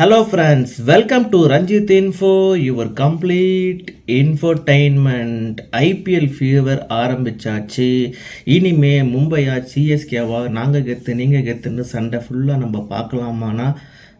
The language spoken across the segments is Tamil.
Hello friends welcome to Ranjith info your complete infotainment IPL fever ஆரம்பிச்சாச்சு. இனிமே மும்பையா சிஎஸ்கேவா நாங்கள் கெத்து நீங்கள் கெத்துன்னு சண்டை ஃபுல்லாக நம்ம பார்க்கலாமானா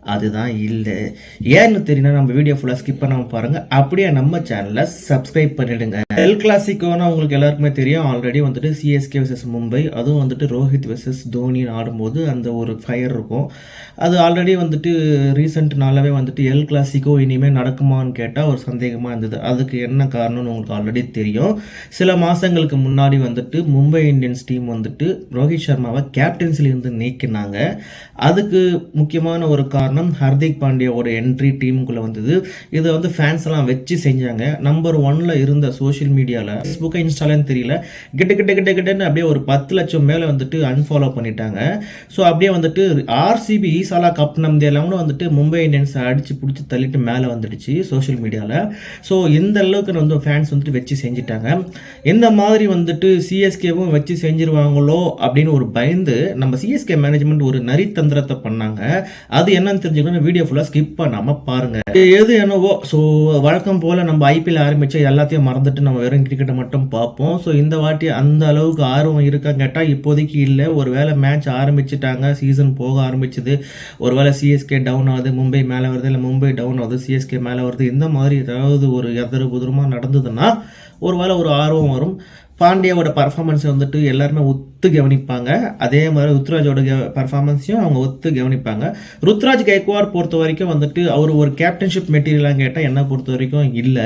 அதுதான் இல்லை. ஏன்னு தெரியும்னா நம்ம வீடியோ ஃபுல்லாக ஸ்கிப் பண்ணாமல் பாருங்கள் அப்படியே நம்ம சேனலை சப்ஸ்கிரைப் பண்ணிடுங்க. எல் கிளாசிக்கோனா உங்களுக்கு எல்லாருக்குமே தெரியும். ஆல்ரெடி வந்துட்டு சிஎஸ்கே vs மும்பை அதுவும் வந்துட்டு ரோஹித் வெர்சஸ் தோனின்னு ஆடும்போது அந்த ஒரு ஃபயர் இருக்கும். அது ஆல்ரெடி வந்துட்டு ரீசெண்ட் நாளாவே வந்துட்டு எல் கிளாசிக்கோ இனிமேல் நடக்குமான்னு கேட்டால் ஒரு சந்தேகமாக இருந்தது. அதுக்கு என்ன காரணம்னு உங்களுக்கு ஆல்ரெடி தெரியும். சில மாதங்களுக்கு முன்னாடி வந்துட்டு மும்பை இந்தியன்ஸ் டீம் வந்துட்டு ரோஹித் சர்மாவை கேப்டன்சிலிருந்து நீக்கினாங்க. அதுக்கு முக்கியமான ஒரு காரணம் ஹர்திக் பாண்டியாவோட என்ட்ரி டீமுக்குள்ளே வந்தது. இதை வந்து ஃபேன்ஸ் எல்லாம் வச்சு செஞ்சாங்க. நம்பர் ஒன்ல இருந்த சோஷியல் மீடியாவில் ஃபேஸ்புக்கை இன்ஸ்டாலன்னு தெரியல. கிட்ட கிட்ட கிட்ட கிட்டன்னு அப்படியே ஒரு பத்து லட்சம் மேலே வந்துட்டு அன்ஃபாலோ பண்ணிட்டாங்க. ஸோ அப்படியே வந்துட்டு ஆர்சிபி ஈசாலா கப் நம்பி கூட வந்துட்டு மும்பை இந்தியன்ஸ் அடிச்சு பிடிச்சி தள்ளிட்டு மேலே வந்துடுச்சு சோஷியல் மீடியாவில் ஸோ இந்த அளவுக்கு வந்து ஃபேன்ஸ் வந்துட்டு வச்சு செஞ்சுட்டாங்க. இந்த மாதிரி வந்துட்டு சிஎஸ்கேவும் வச்சு செஞ்சிருவாங்களோ அப்படின்னு ஒரு பயந்து நம்ம சிஎஸ்கே மேனேஜ்மெண்ட் ஒரு நரித்தந்திரத்தை பண்ணாங்க. அது என்னன்னு தெரிஞ்சுக்கணும் வீடியோ ஃபுல்லாக ஸ்கிப் பண்ணாமல் பாருங்க. எது என்னவோ ஸோ வழக்கம் போல் நம்ம ஐபிஎல் ஆரம்பித்து எல்லாத்தையும் மறந்துட்டு நம்ம வெறும் கிரிக்கெட்டை மட்டும் பார்ப்போம். ஸோ இந்த வாட்டி அந்த அளவுக்கு ஆர்வம் இருக்கா கேட்டால் இப்போதைக்கு இல்லை. ஒரு வேளை மேட்ச் ஆரம்பிச்சிட்டாங்க சீசன் போக ஆரம்பிச்சது. ஒரு வேளை சிஎஸ்கே டவுன் ஆகுது மும்பை மேலே வருது இல்லை மும்பை டவுன் ஆகுது சிஎஸ்கே மேலே வருது. இந்த மாதிரி ஏதாவது ஒரு எதிர புதிரமாக நடந்ததுன்னா ஒரு வேளை ஒரு ஆர்வம் வரும். பாண்டியாவோட பர்ஃபார்மன்ஸை வந்துட்டு எல்லாருமே ஒத்து கவனிப்பாங்க. அதே மாதிரி ருத்ராஜோட பர்ஃபார்மன்ஸையும் அவங்க ஒத்து கவனிப்பாங்க. ருத்ராஜ் கைக்வாட் பொறுத்த வரைக்கும் வந்துட்டு அவர் ஒரு கேப்டன்ஷிப் மெட்டீரியலாக கேட்டால் என்னை பொறுத்த வரைக்கும் இல்லை.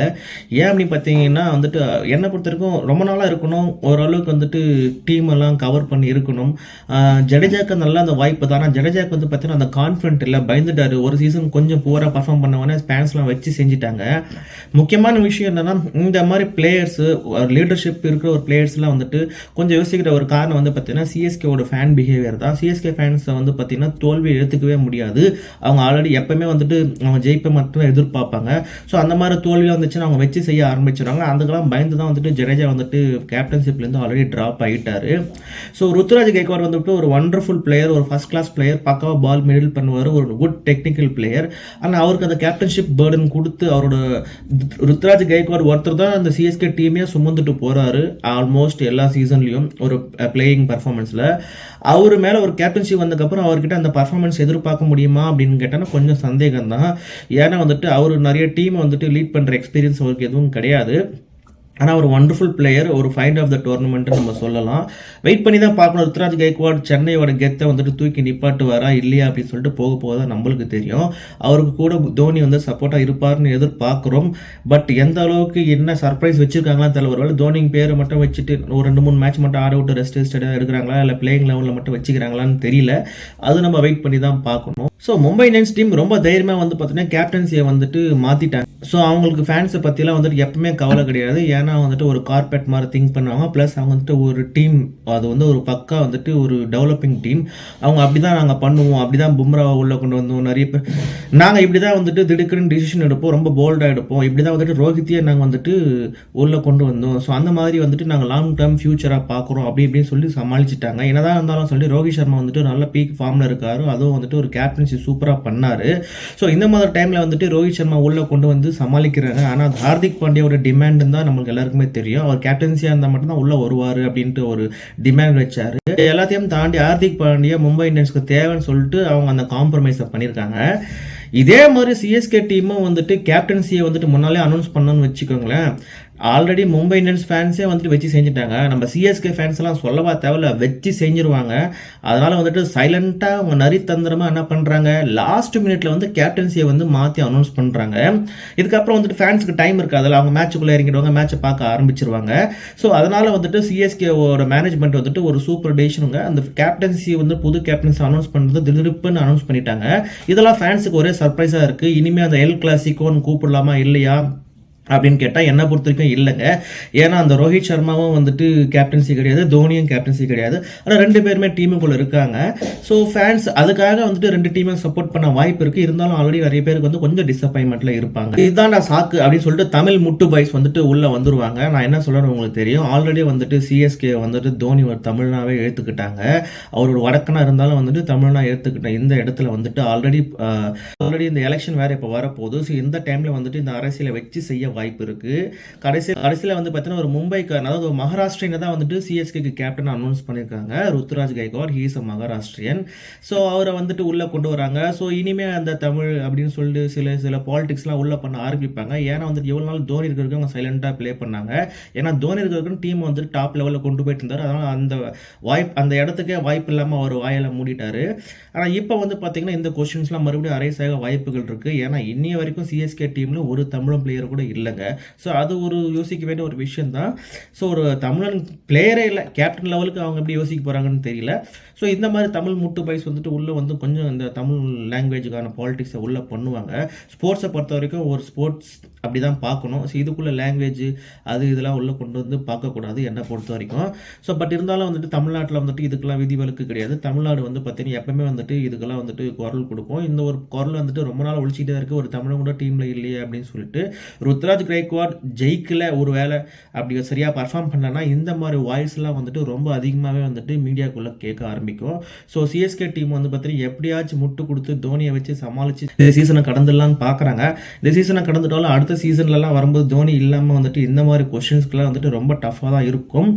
ஏன் அப்படி பார்த்தீங்கன்னா வந்துட்டு என்னை பொறுத்த வரைக்கும் ரொம்ப நாளாக இருக்கணும். ஓரளவுக்கு வந்துட்டு டீம் எல்லாம் கவர் பண்ணி இருக்கணும். ஜடேஜாக்கு நல்ல அந்த வாய்ப்பு தான். ஆனால் ஜடேஜாக்கு வந்து பார்த்தீங்கன்னா அந்த கான்ஃபிடென்ட் இல்லை. பயந்துட்டார். ஒரு சீசன் கொஞ்சம் புவராக பர்ஃபார்ம் பண்ணவொடனே ஸ்பேன்ஸ்லாம் வச்சு செஞ்சுட்டாங்க. முக்கியமான விஷயம் என்னென்னா இந்த மாதிரி பிளேயர்ஸு லீடர்ஷிப் இருக்கிற ஒரு பிளேயர்ஸ்லாம் வந்துட்டு கொஞ்சம் யோசிக்கிற ஒரு காரணம் வந்து பார்த்தீங்கன்னா சிஎஸ்கேவோட ஃபேன் பிஹேவியர் தான். சிஎஸ்கே ஃபேன்ஸை வந்து பார்த்தீங்கன்னா தோல்வி எடுத்துக்கவே முடியாது. அவங்க ஆல்ரெடி எப்பவுமே வந்துட்டு அவங்க ஜெயிப்பை மட்டும் எதிர்பார்ப்பாங்க. ஸோ அந்த மாதிரி தோல்வி வந்துச்சுன்னா அவங்க வச்சு செய்ய ஆரம்பிச்சிடுவாங்க அதுக்கெல்லாம் பயந்து தான் வந்துட்டு ஜடேஜா வந்துட்டு கேப்டன்ஷிப்லேருந்து ஆல்ரெடி ட்ராப் ஆகிட்டார் ஸோ ருத்ராஜ் கேக்வார் வந்துட்டு ஒரு ஒண்டர்ஃபுல் பிளேயர் ஒரு ஃபர்ஸ்ட் கிளாஸ் பிளேயர் பக்காவாக பால் மிடில் பண்ணுவார். ஒரு குட் டெக்னிக்கல் பிளேயர் ஆனால் அவருக்கு அந்த கேப்டன்ஷிப் பேர்டன் கொடுத்து அவரோட ருத்ராஜ் கைக்வாட் ஒருத்தர் தான் அந்த சிஎஸ்கே டீமே சுமந்துட்டு போகிறாரு ஆல்மோஸ்ட் எல்லா சீசன்லேயும் ஒரு பிளேயிங் பர்ஃபார்மன்ஸில் அவர் மேலே ஒரு கேப்டன்ஷிப் வந்ததுக்கப்புறம் அவர்கிட்ட அந்த பர்ஃபார்மன்ஸ் எதிர்பார்க்க முடியுமா அப்படின்னு கேட்டால் கொஞ்சம் சந்தேகம் தான் ஏன்னா வந்துட்டு அவர் நிறைய டீமை வந்துட்டு லீட் பண்ணுற எக்ஸ்பீரியன்ஸ் அவருக்கு எதுவும் கிடையாது. ஆனால் ஒரு ஒண்டர்ஃபுல் பிளேயர் ஒரு ஃபைண்ட் ஆஃப் த டோர்னமெண்ட்டு நம்ம சொல்லலாம். வெயிட் பண்ணி தான் பார்க்கணும். ருத்ராஜ் கைக்வாட் சென்னையோட கெத்தை வந்துட்டு தூக்கி நிப்பாட்டுவாரா இல்லையா அப்படின்னு சொல்லிட்டு போக போக தான் நம்மளுக்கு தெரியும். அவருக்கு கூட தோனி வந்து சப்போர்ட்டாக இருப்பார்னு எதிர்பார்க்குறோம். பட் எந்த அளவுக்கு என்ன சர்ப்ரைஸ் வச்சுருக்காங்களா தெரியல. ஒருவேளை தோனி பேரை மட்டும் வச்சுட்டு ஒரு ரெண்டு மூணு மேட்ச் மட்டும் ஆட விட்டு ரெஸ்ட் ரெஸ்டடாக எடுக்கிறாங்களா? இல்லை பிளேயிங் லெவலில் மட்டும் வச்சுக்கிறாங்களான்னு தெரியல. அது நம்ம வெயிட் பண்ணி தான் பார்க்கணும். ஸோ மும்பை இந்தியன்ஸ் டீம் ரொம்ப தைரியமாக வந்து பார்த்தீங்கன்னா கேப்டன்சியை வந்துட்டு மாற்றிட்டாங்க ஸோ அவங்களுக்கு ஃபேன்ஸை பற்றிலாம் வந்துட்டு எப்பவுமே கவலை கிடையாது. ஏன்னா வந்துட்டு ஒரு கார்பெட் மாதிரி திங்க் பண்ணுவாங்க ப்ளஸ் அவங்க வந்துட்டு ஒரு டீம் அது வந்து ஒரு பக்கா வந்துட்டு ஒரு டெவலப்பிங் டீம் அவங்க அப்படி தான் நாங்கள் பண்ணுவோம். அப்படி தான் பும்ராவை உள்ளே கொண்டு வந்தோம். நிறைய பேர் நாங்கள் இப்படி தான் வந்துட்டு திடுக்குன்னு டிசிஷன் எடுப்போம். ரொம்ப போல்டாக எடுப்போம். இப்படி தான் வந்துட்டு ரோஹித்தியை நாங்கள் வந்துட்டு உள்ளே கொண்டு வந்தோம். ஸோ அந்த மாதிரி வந்துட்டு நாங்கள் லாங் டேர்ம் ஃபியூச்சராக பார்க்குறோம் அப்படி இப்படின்னு சொல்லி சமாளிச்சிட்டாங்க. என்னதான் இருந்தாலும் சொல்லி ரோஹித் சர்மா வந்துட்டு நல்ல பீக் ஃபார்மில் இருக்காரு. அதுவும் வந்துட்டு ஒரு கேப்டன்சி சூப்பராக பண்ணார். ஸோ இந்த மாதிரி டைமில் வந்துட்டு ரோஹித் சர்மா உள்ளே கொண்டு வந்து சமாளிக்கிறாங்க. ஆனால் ஹார்திக் பாண்டியாவோட டிமாண்ட் தான் நம்மளுக்கு எல்லாருக்குமே தெரியும். அவர் கேப்டன்சியாக இருந்தால் மட்டும்தான் உள்ளே வருவார் அப்படின்ட்டு ஒரு டிமாண்ட் வச்சார். எல்லாத்தையும் தாண்டி ஹார்திக் பாண்டியா மும்பை இந்தியன்ஸ்க்கு தேவைன்னு சொல்லிட்டு அவங்க அந்த காம்ப்ரமைஸை பண்ணியிருக்காங்க. இதே மாதிரி சிஎஸ்கே டீமும் வந்துட்டு கேப்டன்சியை வந்துட்டு முன்னாலே அனௌன்ஸ் பண்ணணும்னு வச்சுக்கோங்களேன். ஆல்ரெடி மும்பை இந்தியன்ஸ் ஃபேன்ஸே வந்துட்டு வச்சு செஞ்சுட்டாங்க. நம்ம சிஎஸ்கே ஃபேன்ஸ்லாம் சொல்லவா தேவையில்ல வச்சு செஞ்சுருவாங்க. அதனால் வந்துட்டு சைலண்ட்டாக அவங்க நரித்தந்திரமாக என்ன பண்ணுறாங்க லாஸ்ட் மினிட்ல வந்து கேப்டன்சியை வந்து மாற்றி அனௌன்ஸ் பண்ணுறாங்க இதுக்கப்புறம் வந்துட்டு ஃபேன்ஸுக்கு டைம் இருக்காதுல்ல அவங்க மேட்சுக்குள்ளே இறங்கிடுவாங்க மேட்சை பார்க்க ஆரம்பிச்சிருவாங்க. ஸோ அதனால் வந்துட்டு சிஎஸ்கேவோட மேனேஜ்மெண்ட் வந்துட்டு ஒரு சூப்பர் டேஷனுங்க அந்த கேப்டன்சி வந்து புது கேப்டன்சி அனௌன்ஸ் பண்ணுறது திடுப்புன்னு அனௌன்ஸ் பண்ணிட்டாங்க. இதெல்லாம் ஃபேன்ஸுக்கு ஒரே சர்ப்ரைஸாக இருக்குது இனிமேல் அந்த எல் கிளாசிக்கோன்னு கூப்பிடலாமா? இல்லையா? அப்படின்னு கேட்டால் என்னை பொறுத்த வரைக்கும் இல்லைங்க. ஏன்னா அந்த ரோஹித் சர்மாவும் வந்துட்டு கேப்டன்சி கிடையாது தோனியும் கேப்டன்சி கிடையாது. ஆனால் ரெண்டு பேருமே டீமுக்குள்ளே இருக்காங்க. ஸோ ஃபேன்ஸ் அதுக்காக வந்துட்டு ரெண்டு டீமை சப்போர்ட் பண்ண வாய்ப்பு இருக்குது இருந்தாலும் ஆல்ரெடி நிறைய பேருக்கு வந்து கொஞ்சம் டிசப்பாயின்மெண்ட்டில் இருப்பாங்க. இதுதான் நான் சாக்கு அப்படின்னு சொல்லிட்டு தமிழ் முட்டு பாய்ஸ் வந்துட்டு உள்ளே வந்துருவாங்க. நான் என்ன சொல்கிறேன்னு உங்களுக்கு தெரியும். ஆல்ரெடி வந்துட்டு சிஎஸ்கே வந்துட்டு தோனி ஒரு தமிழ்னாவே ஏற்றுக்கிட்டாங்க அவர் ஒரு வடக்கனாக இருந்தாலும் வந்துட்டு தமிழ்னா ஏற்றுக்கிட்ட இந்த இடத்துல வந்துட்டு ஆல்ரெடி ஆல்ரெடி இந்த எலெக்ஷன் வேறு இப்போ வரப்போகுது. ஸோ இந்த டைமில் வந்துட்டு இந்த அரசியலை வச்சு செய்ய வாய்ப்பு இருக்குது கடைசி கடைசியில் வந்து பார்த்தீங்கன்னா ஒரு மும்பைக்காரன் அதாவது ஒரு மகாராஷ்டிரியனை தான் வந்துட்டு சிஎஸ்கேக்கு கேப்டன் அனௌன்ஸ் பண்ணியிருக்காங்க Ruturaj Gaikwad he's a Maharashtrian so அவரை வந்துட்டு உள்ளே கொண்டு வராங்க. ஸோ இனிமே அந்த தமிழ் அப்படின்னு சொல்லிட்டு சில சில பாலிடிக்ஸ்லாம் உள்ளே பண்ண ஆரம்பிப்பாங்க. ஏன்னா வந்துட்டு எவ்வளோ நாள் தோனி இருக்கிறதுக்கு அவங்க சைலண்டாக ப்ளே பண்ணாங்க. ஏன்னா தோனி இருக்கிறதுக்கு டீம் வந்துட்டு டாப் லெவலில் கொண்டு போயிட்டு இருந்தார். அதனால் அந்த வாய்ப்பு அந்த இடத்துக்கே வாய்ப்பு இல்லாமல் அவர் வாயில் மூடிட்டார். ஆனால் இப்போ வந்து பார்த்தீங்கன்னா இந்த கொஸ்டின்ஸ்லாம் மறுபடியும் அரைஸ் ஆக வாய்ப்புகள் இருக்குது ஏன்னா இன்னி வரைக்கும் சிஎஸ்கே டீமில் ஒரு தமிழும் பிளேயர் கூட இல்லை. இல்லைங்க. ஸோ அது ஒரு யோசிக்க வேண்டிய ஒரு விஷயம் தான் ஸோ ஒரு தமிழன் பிளேயரே இல்லை கேப்டன் லெவலுக்கு அவங்க எப்படி யோசிக்க போகிறாங்கன்னு தெரியல. ஸோ இந்த மாதிரி தமிழ் முட்டு பைஸ் வந்துட்டு உள்ளே வந்து கொஞ்சம் இந்த தமிழ் லாங்குவேஜுக்கான பாலிடிக்ஸை உள்ளே பண்ணுவாங்க. ஸ்போர்ட்ஸை பொறுத்த வரைக்கும் ஒரு ஸ்போர்ட்ஸ் அப்படி தான் பார்க்கணும். ஸோ இதுக்குள்ளே லாங்குவேஜ் அது இதெல்லாம் உள்ளே கொண்டு வந்து பார்க்கக்கூடாது என்னை பொறுத்த வரைக்கும். ஸோ பட் இருந்தாலும் வந்துட்டு தமிழ்நாட்டில் வந்துட்டு இதுக்கெல்லாம் விதிவிலக்கு கிடையாது. தமிழ்நாடு வந்து பார்த்தீங்கன்னா எப்பவுமே வந்துட்டு இதுக்கெல்லாம் வந்துட்டு குரல் கொடுக்கும். இந்த ஒரு குரல் வந்துட்டு ரொம்ப நாள் ஒழிச்சிட்டே இருக்குது ஒரு தமிழன் கூட டீமில் இல்லையே அப்படின்னு சொல்லிட்டு ருத்ரா ருத்ராஜ் கிரைக்வாட் ஜெயிக்கலை ஒரு வேளை அப்படி சரியாக பர்ஃபார்ம் பண்ணலன்னா இந்த மாதிரி வாய்ஸ்லாம் வந்துட்டு ரொம்ப அதிகமாகவே வந்துட்டு மீடியாக்குள்ளே கேட்க ஆரம்பிக்கும். ஸோ சிஎஸ்கே டீம் வந்து பார்த்தீங்கன்னா எப்படியாச்சும் முட்டு கொடுத்து தோனியை வச்சு சமாளித்து இந்த சீசனை கடந்துடலான்னு பார்க்குறாங்க இந்த சீசனை கடந்துட்டாலும் அடுத்த சீசன்லலாம் வரும்போது தோனி இல்லாமல் வந்துட்டு இந்த மாதிரி கொஷின்ஸ்க்குலாம் வந்துட்டு ரொம்ப டஃப்பாக தான் இருக்கும்.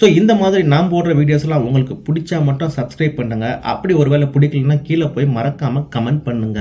ஸோ இந்த மாதிரி நான் போடுற வீடியோஸ்லாம் உங்களுக்கு பிடிச்சா மட்டும் சப்ஸ்கிரைப் பண்ணுங்கள் அப்படி ஒருவேளை பிடிக்கலன்னா கீழே போய் மறக்காமல் கமெண்ட் பண்ணுங்கள்